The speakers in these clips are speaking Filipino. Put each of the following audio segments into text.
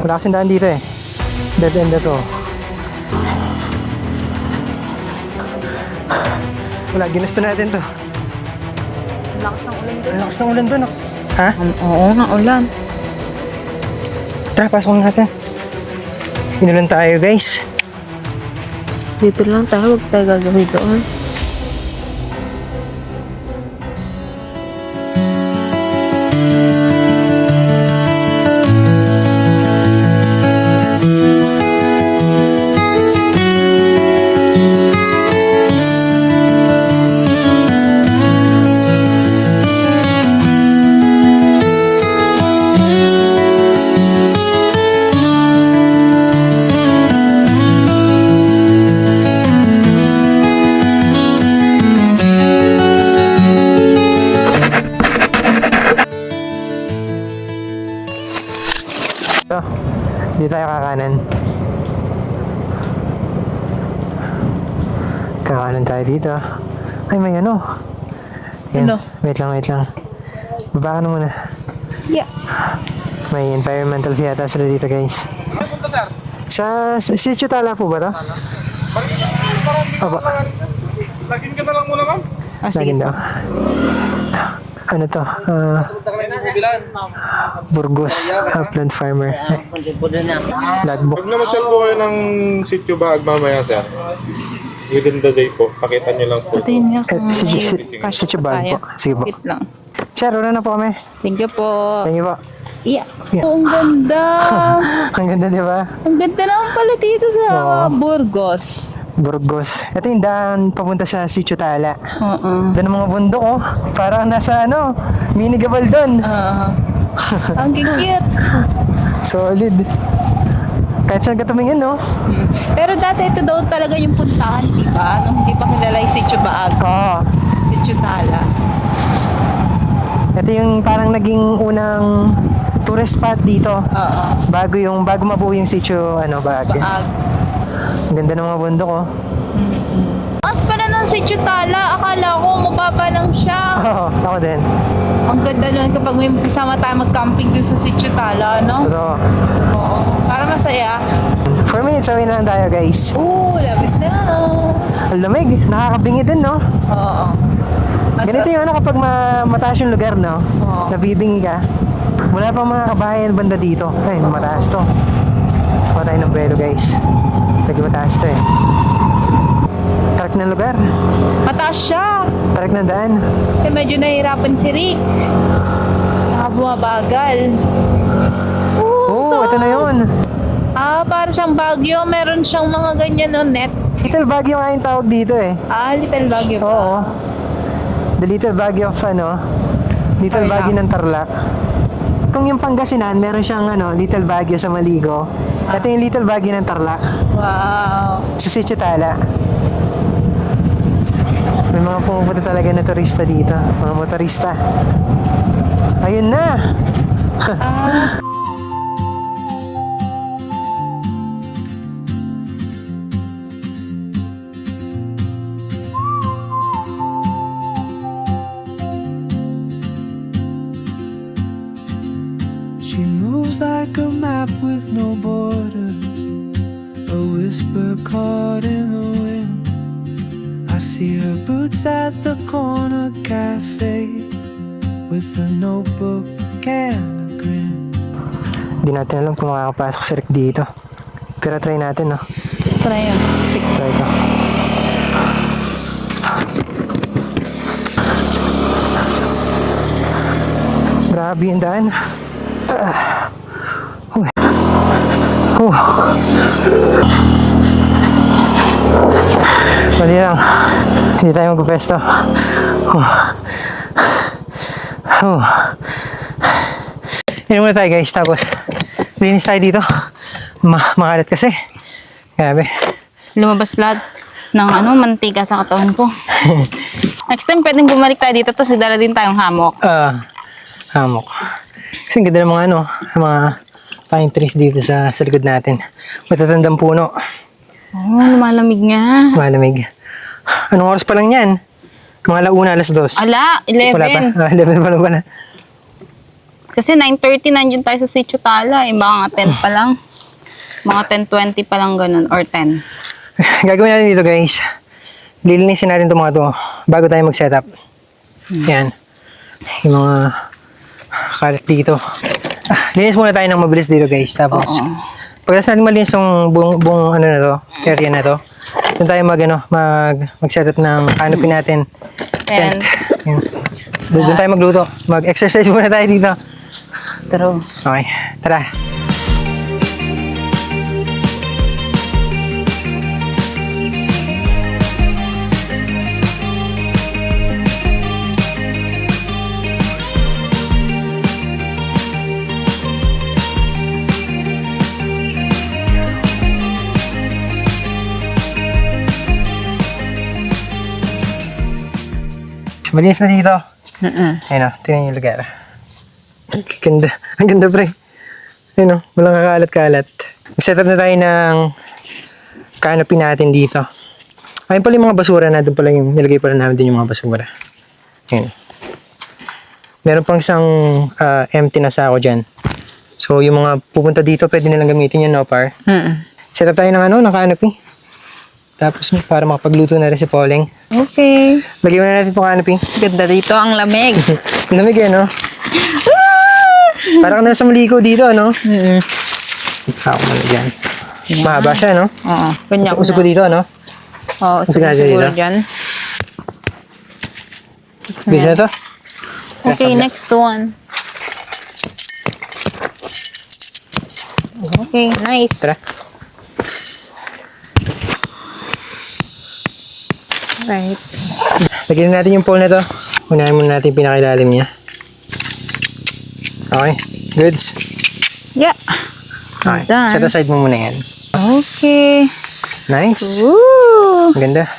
Wala kasing daan dito eh. Dead end na to. Wala, ginusto natin to. Lakas ng ulan doon. Lakas ng ulan doon. Ha? Oo, nga ulan. Tara, pasok natin. Inulan tayo guys. Dito lang tayo, huwag tayo gagawin doon. Wait lang, wait lang. Baba ka na muna. Yeah. May environmental fee yata sila dito, guys. Sa, sa si Chutala po ba to? Opo. Lagin ka na lang muna, ma'am. Ah, Lagin daw. Ano to? Ah, Burgos Upland Farmer. Logbook. Pag namasyal po kayo ng sitio bag mamaya, sir. Within the day po, pakita niyo lang po. Patayin niya Eh, kung si, may si, cash si Chubag po. Sige po. Wait lang. Sir, una na po kami. Thank you po. Thank you po. Yeah. Yeah. Oh, ang ganda. Ang ganda, di ba? ang ganda naman pala dito sa Oo. Burgos. Burgos. Ito yung daan papunta sa Sitio Tala. Oo. Doon ang mga bundok, oh. Parang nasa, ano, mini Gabaldon. Ah. ang cute. Solid. Kahit saan ka tumingin, no? Hmm. Pero dati ito daw talaga yung puntahan, di ba? Nung hindi pa kilala yung Sitio Baag, Oo. Sitio Tala. Ito yung parang naging unang tourist spot dito. Oo. Bago yung, bago mabuo yung Sitio, ano, Baag. Baag. Ang ganda ng mga bundok, oh. Taas pala ng Sitio Tala. Akala ko mababa lang siya. Oo, ako din. Ang ganda nun kapag may kasama tayo mag-camping dun sa Sitio Tala, no? Totoo. Oo. Masaya. Four minutes away na lang tayo, guys. Oo, lapit na. Ang lamig. Nakakabingi din, no? Oo. At- Ganito yung ano kapag ma mataas yung lugar, no? Oo. Nabibingi ka. Wala pang mga kabahayan banda dito. Ay, mataas to. Kuha tayo ng belo, guys. Medyo mataas to, eh. Tarik ng lugar. Mataas siya. Tarik ng daan. Kasi medyo nahihirapan si Rick. Saka bumabagal. Oo, ito na yun. Ah, para siyang Baguio. Meron siyang mga ganyan no, net. Little Baguio nga yung tawag dito, eh. Ah, Little Baguio pa. Oo. The Little Baguio of, ano, Little Tarlac. Baguio ng Tarlac. Kung yung Pangasinan, meron siyang, ano, Little Baguio sa Maligo. Ito yung Little Baguio ng Tarlac. Wow. Sa Sitio Tala. May mga pumupunta talaga na turista dito. Mga motorista. Ayun na! Ah, see her boots at the corner cafe with a notebook and a grin. Hindi natin alam kung makakapasok si Rick dito. Pero try natin, no? ito na yun. Tick. Try ko. Grabe yung daan. Ah. Uy. Mali lang. Hindi tayo magpupesto. Uh. Uh. Inom muna tayo guys. Tapos, linis tayo dito. Ma makalat kasi. Grabe. Lumabas lahat ng ano, mantika sa katawan ko. Next time, pwedeng bumalik tayo dito tapos dala din tayong hammock. Ah, hamok. Kasi ang ganda ng mga ano, mga pine trees dito sa, sa likod natin. Matatandang puno. Oh, lumalamig nga. Malamig. Anong oras pa lang yan? Mga launa, alas dos. Ala, 11. Wala pa. Ah, 11 pa lang pala. Kasi 9.30 nandiyan tayo sa Sitio Tala. Eh, nga 10 pa lang. Mga 10.20 pa lang ganun. Or 10. Gagawin natin dito guys. Lilinisin natin itong mga to bago tayo mag-setup. Yan. Yung mga kalat dito. Ah, linis muna tayo ng mabilis dito guys. Tapos, Oo. Pagkas natin malinis yung buong, buong ano na to, area na to, doon tayo mag, ano, mag, mag-setup ng canopy natin. Tent. Yan. So, doon tayo magluto. Mag-exercise muna tayo dito. True. Okay, tara. Malinis na dito. Mm-mm. Ayun o, tingnan yung lugar. Ang ganda. Ang ganda, pre. Ayun o, walang kakalat-kalat. Mag-set up na tayo ng canopy natin dito. Ayun pala yung mga basura na doon pala yung nilagay pala namin din yung mga basura. Ayun. Meron pang isang ah, empty na sako dyan. So, yung mga pupunta dito, pwede nilang gamitin yun, no, par? Mm-mm. Set up tayo ng ano, ng canopy. Tapos, para makapagluto na rin si Pauling. Okay. Lagyan mo na natin itong canopy. Ganda dito ang lamig. Lamig eh, no? Parang nasa maliko dito, ano? Mm-mm. Ako mo na dyan. Mahaba siya, no? Oo. Ganyan Usog ko dito, ano? Oo, Usog na dyan, dyan. Bisa na to? Okay, next one. Okay, nice. Tara. Right. Lagyan natin yung pole na to. Unahin muna natin yung pinakailalim niya. Okay. Goods. Yeah. Okay. Done. Set aside mo muna yan. Okay. Nice. Woo! Ang ganda.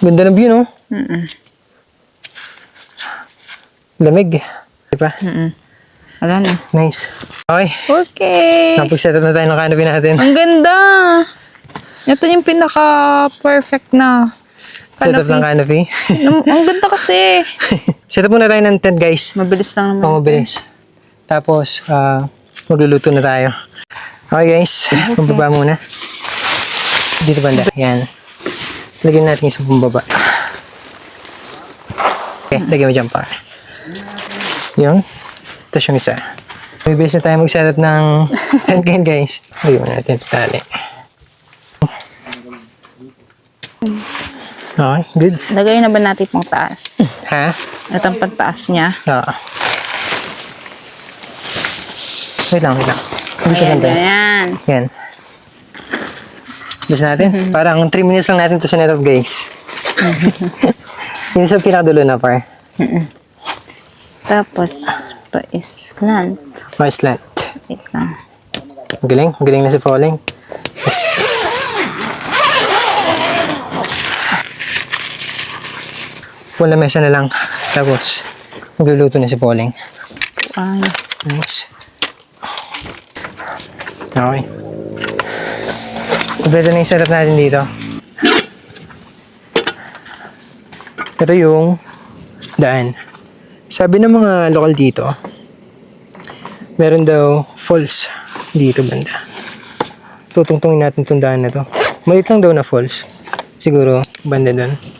Ganda ng view, no? Mm-mm. Lamig. Di ba? Mm-mm. Wala na. Nice. Okay. Okay. Napag-set up na tayo ng canopy natin. Ang ganda. Ito yung pinaka-perfect na Set up ng canopy. Ang, ang ganda kasi. set up muna tayo ng tent, guys. Mabilis lang naman. Pang mabilis. Tapos, ah, magluluto na tayo. Okay guys, pambaba muna. Dito banda. Yan. Lagyan natin isang pambaba. Okay, lagyan mo dyan pa. Yun. Tapos yung isa. Mabilis na tayo mag-setup ng tent guys. Lagyan mo natin tali. Okay, goods. Lagay na ba natin pang taas? Ha? Ito ang pantaas niya. Oo. Wait lang, wait lang. Siya Ayan, ganda. ayan. Yan. Bus natin. Parang 3 minutes lang natin to sa netop guys. Yun sa pinakadulo na par. Tapos, pa-islant. Mga slant. Wait lang. Ang galing. Ang galing na si Pauling. Wala mesa na lang. Tapos, magluluto na si Pauling. Ay. Nice. Okay. Kompleto na yung setup natin dito. Ito yung daan. Sabi ng mga lokal dito, meron daw falls dito banda. Tutungtungin natin itong daan na to. Malit lang daw na falls. Siguro, banda doon.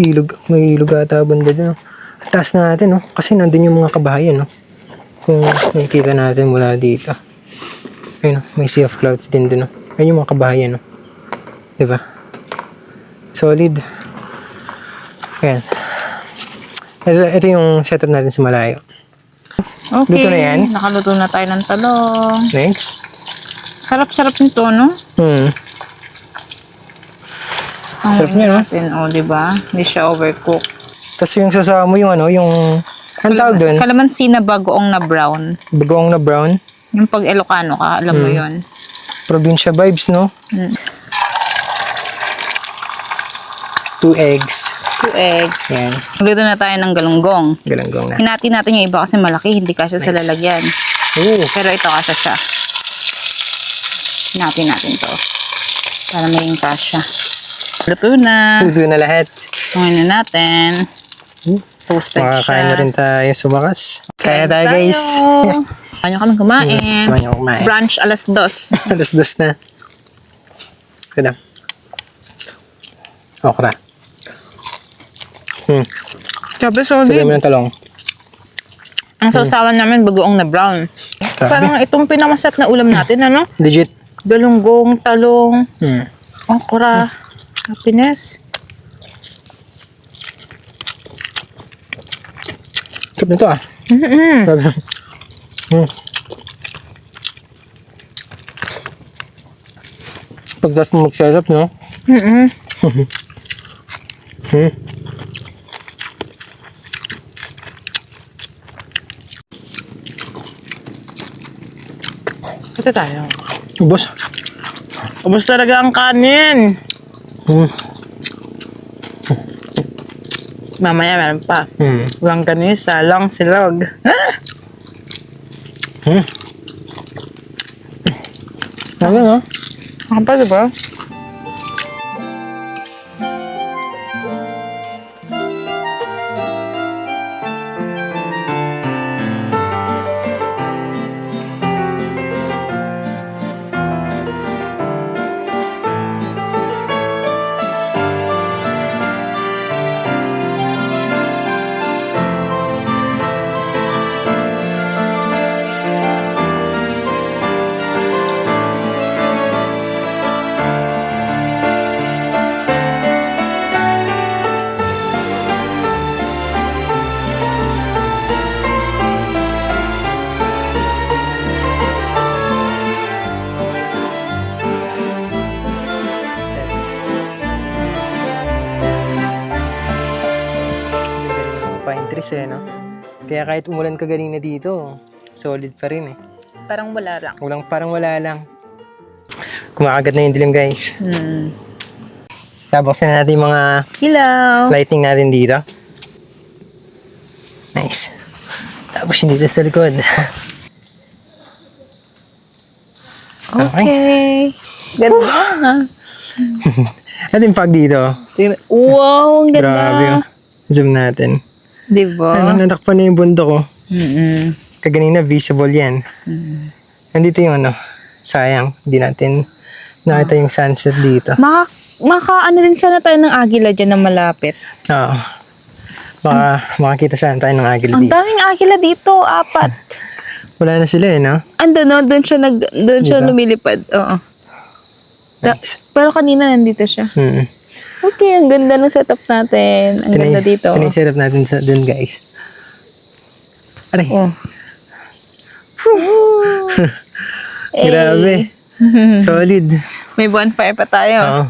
Ilog, may ilog ata banda doon. Ang taas na natin, no? Kasi nandun yung mga kabahayan, no? Kung nakikita natin mula dito. Ayun, no? may sea of clouds din doon, no? Ayun yung mga kabahayan, no? Diba? Solid. Ayan. Ito, ito yung setup natin sa malayo. Okay. Luto na yan? Nakaluto na tayo ng talong. Next. Sarap-sarap nito, no? Hmm. Ang Sarap niya, no? natin, oh, di ba? Hindi siya overcook. Tapos yung sasama mo yung ano, yung... Ang tawag doon? Kalamansi na bagoong na brown. Bagoong na brown. Yung pag Ilocano ka, alam mo Hmm. yon. Probinsya vibes, no? Mm. Two eggs. Two eggs. Yan. Luto na tayo ng galunggong. Galanggong na. Hinati natin yung iba kasi malaki, hindi kasya sa lalagyan. Ooh. Pero ito kasya siya. Hinati natin to. Para maging kasya. Luto na. Luto na lahat. Tungan na natin. Toasted siya. Makakain na rin tayo sa wakas. Kaya tayo guys. Kaya ka lang kumain. Kumain ako kumain. Brunch alas dos. Alas dos na. Ito na. Okra. Hmm. Sabi solid. mo ng talong. Ang sausawan namin, bagoong na brown. Grabe. Parang itong pinamasarap na ulam natin, ano? Legit. Galunggong, talong, Hmm. okra, happiness. Sarap nito ah. Mm-mm. Sabi. Hmm. Pagdas mo mag-syrup, no? Mm-mm. Hmm. Ito tayo. Ubus. Ubus talaga ang kanin. Hmm. Mamaya meron pa. Hmm. Walang ganisa, lang silog. Hmm. Ano, no? Kapag diba? Eh, no? Kaya kahit umulan ka ganina dito, solid pa rin eh. Parang wala lang. Walang, parang wala lang. Kumakagat na yung dilim guys. Hmm. Tapos na natin yung mga Hello! lighting natin dito. Nice. Tapos yung dito sa likod. Okay. Ganda. At yung pag dito. Wow, ang ganda. Grabe oh. Zoom natin. Diba? Ano, natakpan na yung bundok ko. Mm-mm. Kaganina visible yan. Nandito yung ano. Sayang. Hindi natin nakita yung sunset dito. Maka, maka ano din sana tayo ng agila dyan na malapit. Oo. Baka makakita saan tayo ng agil Ang dito. daming agila dito, apat. Wala na sila eh, no? Ando no, doon siya nag doon siya Dito? lumilipad. Oo. Da- Nice. pero kanina nandito siya. Mm. Okay, ang ganda ng setup natin. Ang ganda dito. Piniserap natin sa dun, guys. Aray. Oh. Grabe. Solid. May bonfire pa tayo. Oo.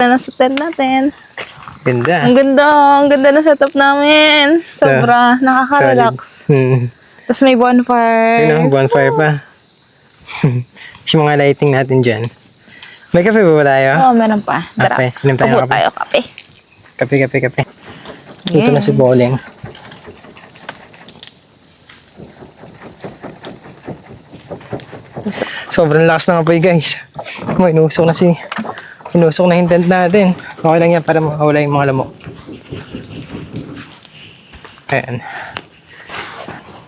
Ganda ng setup natin. Ganda. Ang ganda, ang ganda ng setup namin. Sobra, nakaka-relax. Hmm. Tapos may bonfire. Yun ang bonfire pa. yung mga lighting natin dyan. May kape ba ba tayo? Oo, oh, meron pa. Tara. Kape. Inom tayo kape. tayo, kape. Kape, kape, kape. Dito na si Bowling. Sobrang lakas ng apoy guys. Oh, inusok na si... Inusok na yung tent natin. Okay lang yan para makawala yung mga lamok. Ayan.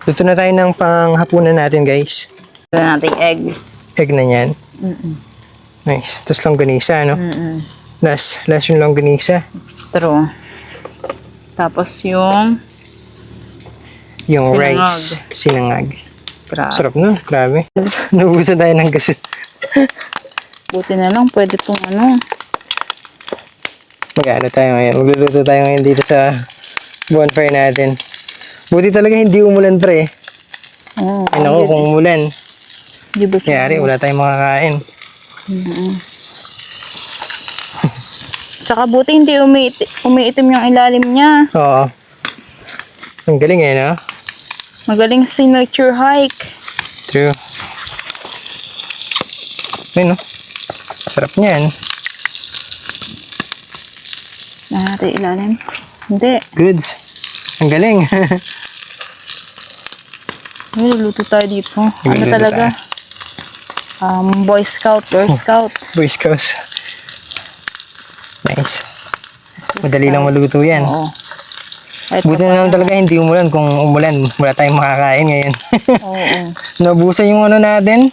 Luto na tayo ng panghapunan natin guys. Ito natin egg. Egg na yan. Nice. Tapos longganisa, no? Mm-mm. Last, last yung longganisa. True. Tapos yung Yung Sinangag. rice. Sinangag. grabe. Sarap no? Grabe. Naubusan tayo ng gas. Buti na lang, pwede pong ano. Mag-ano tayo ngayon? Magluluto tayo ngayon dito sa bonfire natin. Buti talaga hindi umulan pre. Oo. Ay naku, kung umulan, Di ba kayari wala tayong makakain. Saka buti hindi umiitim, umiitim yung ilalim niya. Oo. Ang galing eh, no? Magaling si nature hike. True. Ayun, no? Sarap niyan. Na natin ilalim. Hindi. Goods. Ang galing. Ay, luluto tayo dito. Ano Luluto talaga? Um, Boy Scout, Girl Scout. Boy Scouts. Nice. Madali lang maluto yan. Oo. Ito Buti na lang talaga hindi umulan. Kung umulan, wala tayong makakain ngayon. Oo. Nabusan yung ano natin.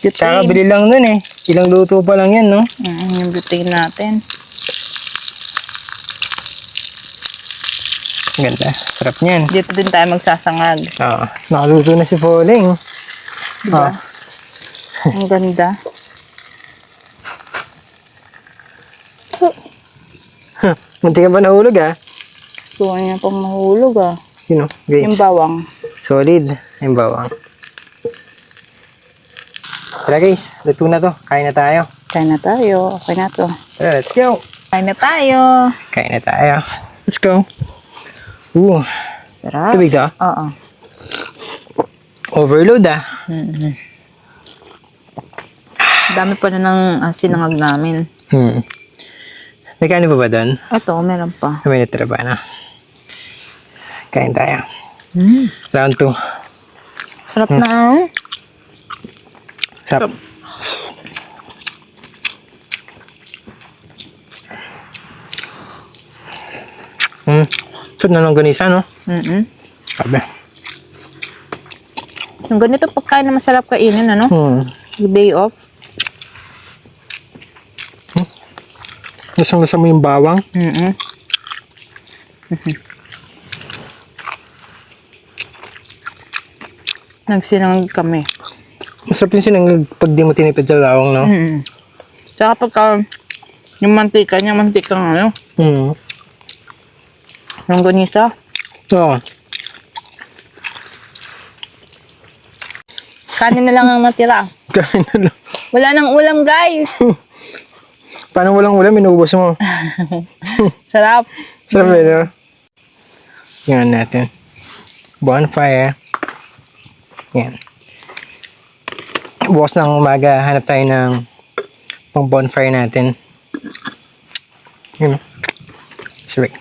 Tsaka bili lang nun eh. Ilang luto pa lang yan, no? Mm, yung butane natin. Ganda. Sarap niyan. Dito din tayo magsasangag. Oo. Nakaluto na si Pauling. Diba? Ah. Ang ganda. Munti ka ba nahulog ah? Gusto niya pang mahulog ah. Yun o, Yung bawang. Solid. Yung bawang. Tara guys, luto na to. Kain na tayo. Kain na tayo. Okay na to. Tara, let's go. Kain na tayo. Kain na tayo. Let's go. Ooh, Sarap. tubig to. Oo. Overload ah. Dami pa na ng uh, sinangag namin. Hmm. May kanin pa ba doon? Ito, meron pa. May natira ba na? Kain tayo. Mm. Round 2. Sarap na ah. Sarap. Hmm. Sarap na longganisa, no? Mm-mm. Sabi. Yung ganito pagkain na masarap kainin, ano? Hmm. Day off. Lasang-lasa mo yung bawang. Mm-mm. Nagsinangag kami. Masarap yung sinangag pag di mo tinipid sa bawang, no? Mm. Saka pagka yung mantika niya, mantika ng ano, Hmm. yung. Oo. Kanin na lang ang natira. Kain na lang. Wala nang ulam, guys. Paano walang ulam, inuubos mo? Sarap. Sarap eh, no? Yan natin. Bonfire. Yan. Bukas ng umaga, hanap tayo ng pang bonfire natin. Yun. oh. Swick.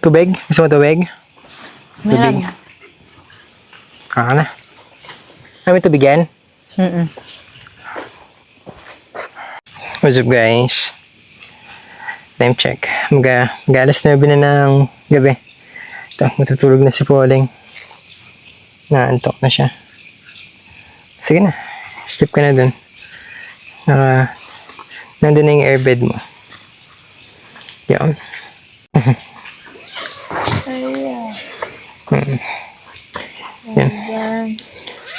Tubig? Gusto mo tubig? Meron. Kaka na. Kami tubig yan? Mm-mm. What's up guys? Time check. Mga, mga alas 9 na ng gabi. Ito, matutulog na si Pauling. Naantok na siya. Sige na. Sleep ka na dun. Naka, nandun na yung airbed mo. Yan. Hmm. Yan.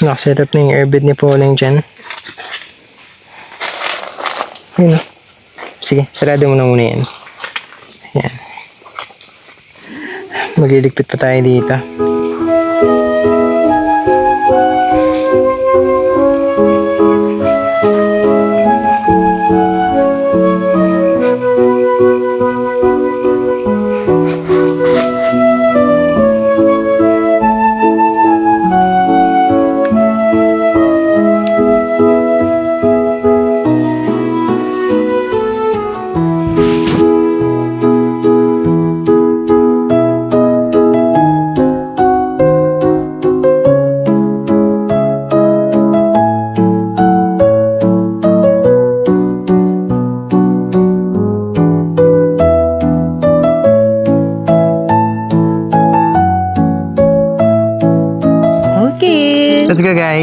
Nakaset up na yung airbed ni Pauling dyan. Yun. oh. Sige, sarado mo na muna yan. Yan. Magliligpit pa tayo dito.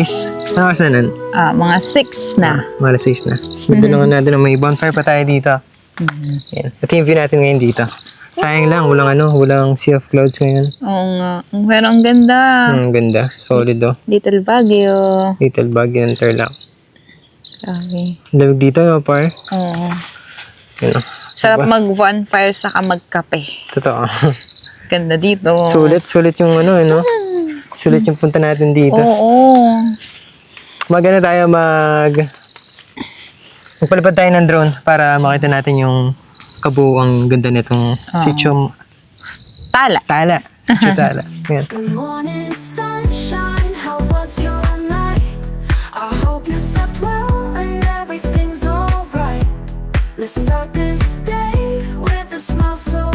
Guys. Ano oras na nun? Ah, mga 6 na. Mga alas 6 na. Bibulungan natin na may bonfire pa tayo dito. Yan. Ito yung view natin ngayon dito. Sayang lang, walang ano, walang sea of clouds ngayon. Oo nga. Pero ang ganda. Ang ganda. Solid oh. Little Baguio. Little bag and turlock. Grabe. Lamig dito, no, par? Oo. Yun, oh. Sarap mag-bonfire saka magkape. Totoo. Ganda dito. sulit, sulit yung ano, ano. Sulit yung punta natin dito. Oo. Magano tayo mag... Magpalipad tayo ng drone para makita natin yung kabuuang ganda nitong sitio Tala. Tala. Sitio Tala. Yan. Good morning, sunshine. How was your night? I hope you slept well and everything's alright. Let's start this day with a smile so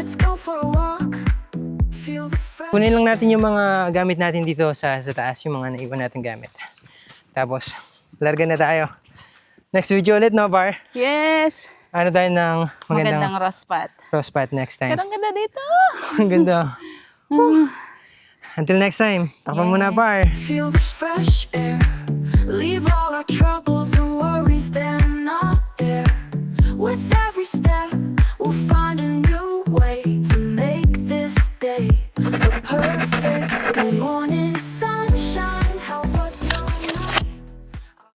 Let's go for a walk. Feel the fresh. Kunin lang natin yung mga gamit natin dito sa, sa taas, yung mga naiwan natin gamit. Tapos, larga na tayo. Next video ulit, no, Bar? Yes! Ano tayo ng magandang... Magandang rose spot. Next time. Pero ang ganda dito! ang ganda. Until next time, takpan yeah. muna, Bar. Feel the fresh air. Leave all our troubles and worries, they're not there. With every step, we'll find A perfect morning sun.